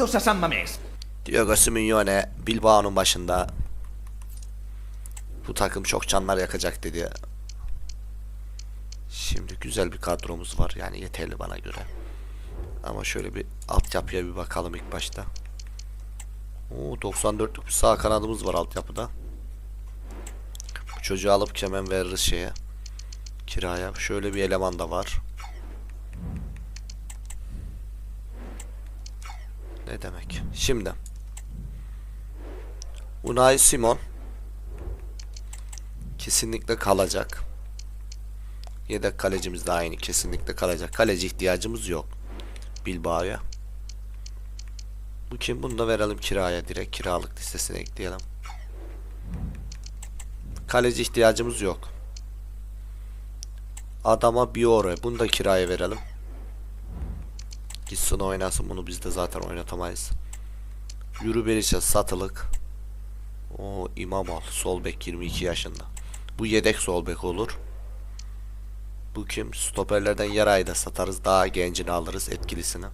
a San Mamés. Diego Simeone Bilbao'nun başında bu takım çok canlar yakacak dedi. Şimdi güzel bir kadromuz var yani yeterli bana göre. Ama şöyle bir altyapıya bir bakalım ilk başta. Oo 94'lük bir sağ kanadımız var altyapıda. Bu çocuğu alıp hemen veririz şeye. Kiraya. Şöyle bir eleman da var. Ne demek? Şimdi Unai Simon kesinlikle kalacak. Yedek kalecimiz de aynı kesinlikle kalacak. Kaleci ihtiyacımız yok. Bilbao'ya. Bu kim? Bunu da verelim kiraya direkt kiralık listesine ekleyelim. Kaleci ihtiyacımız yok. Adama Biore. Bunu da kiraya verelim. Gitsin oynasın bunu biz de zaten oynatamayız. Yürü Berisha satılık. O İmam al. Sol bek 22 yaşında. Bu yedek sol bek olur. Bu kim? Stoperlerden Yaray'ı da satarız. Daha gencini alırız. Etkilisini.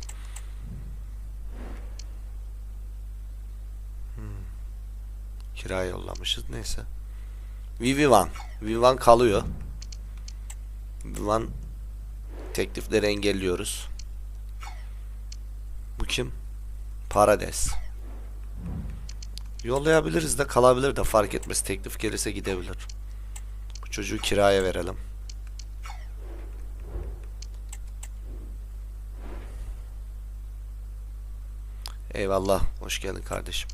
Hmm. Kiraya yollamışız. Neyse. Vivivan. Vivivan kalıyor. Vivivan teklifleri engelliyoruz. Kim? Parades. Yollayabiliriz de kalabilir de fark etmez. Teklif gelirse gidebilir. Bu çocuğu kiraya verelim. Eyvallah. Hoş geldin kardeşim.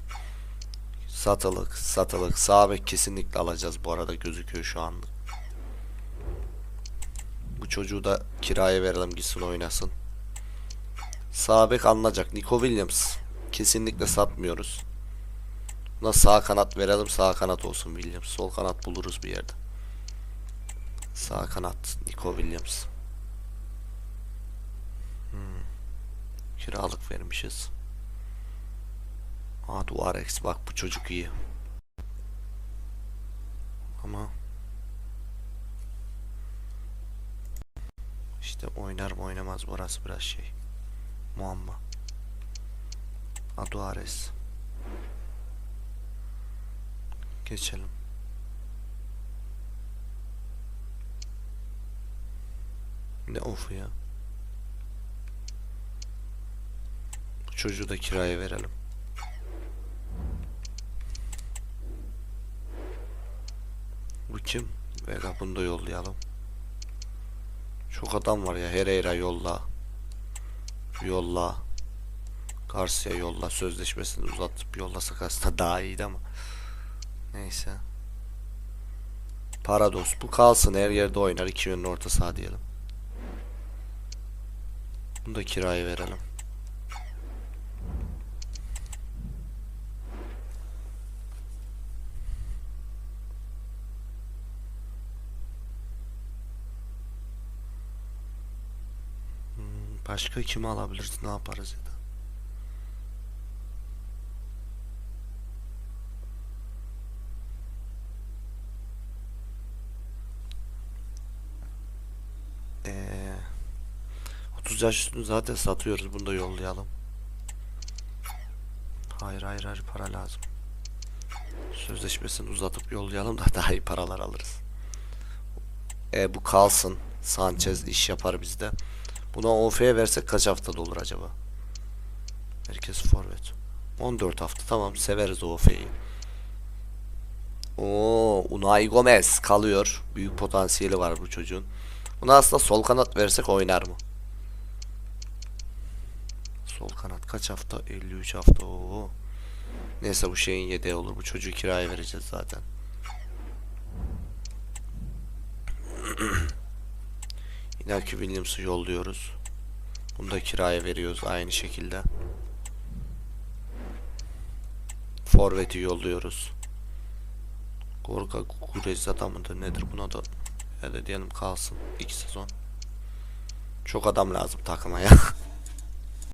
Satılık, satılık. Sağ kesinlikle alacağız bu arada gözüküyor şu anlık. Bu çocuğu da kiraya verelim gitsin oynasın. Sağ bek alınacak. Nico Williams. Kesinlikle satmıyoruz. Buna sağ kanat verelim. Sağ kanat olsun Williams. Sol kanat buluruz bir yerde. Sağ kanat Nico Williams. Hmm. Kiralık vermişiz. Aa Duarex bak bu çocuk iyi. Ama işte oynar mı oynamaz burası biraz şey. Muamma. Aduares. Geçelim. Ne of ya. Bu çocuğu da kiraya verelim. Bu kim? Vega bunu da yollayalım. Çok adam var ya. Herrera yolla. Yolla. Garcia yolla. Sözleşmesini uzatıp yollasak aslında daha iyiydi ama. Neyse. Parados. Bu kalsın. Her yerde oynar. İki yönlü orta saha diyelim. Bunu da kiraya verelim. Hmm, Başka kimi alabiliriz? Ne yaparız ya da? Ee, 30 yaş üstünü zaten satıyoruz. Bunu da yollayalım. Hayır hayır hayır para lazım. Sözleşmesini uzatıp yollayalım da daha iyi paralar alırız. E, bu kalsın. Sanchez iş yapar bizde. Buna OF'ye versek kaç haftada olur acaba? Herkes forvet. 14 hafta tamam severiz OF'yi. Oo, Unai Gomez kalıyor. Büyük potansiyeli var bu çocuğun. Buna aslında sol kanat versek oynar mı? Sol kanat kaç hafta? 53 hafta. Oo. Neyse bu şeyin yedeği olur. Bu çocuğu kiraya vereceğiz zaten. Inaki Williams'ı yolluyoruz. Bunu da kiraya veriyoruz aynı şekilde. Forvet'i yolluyoruz. Gorga Gurezada mıdır nedir buna da ya da diyelim kalsın 2 sezon. Çok adam lazım takıma ya.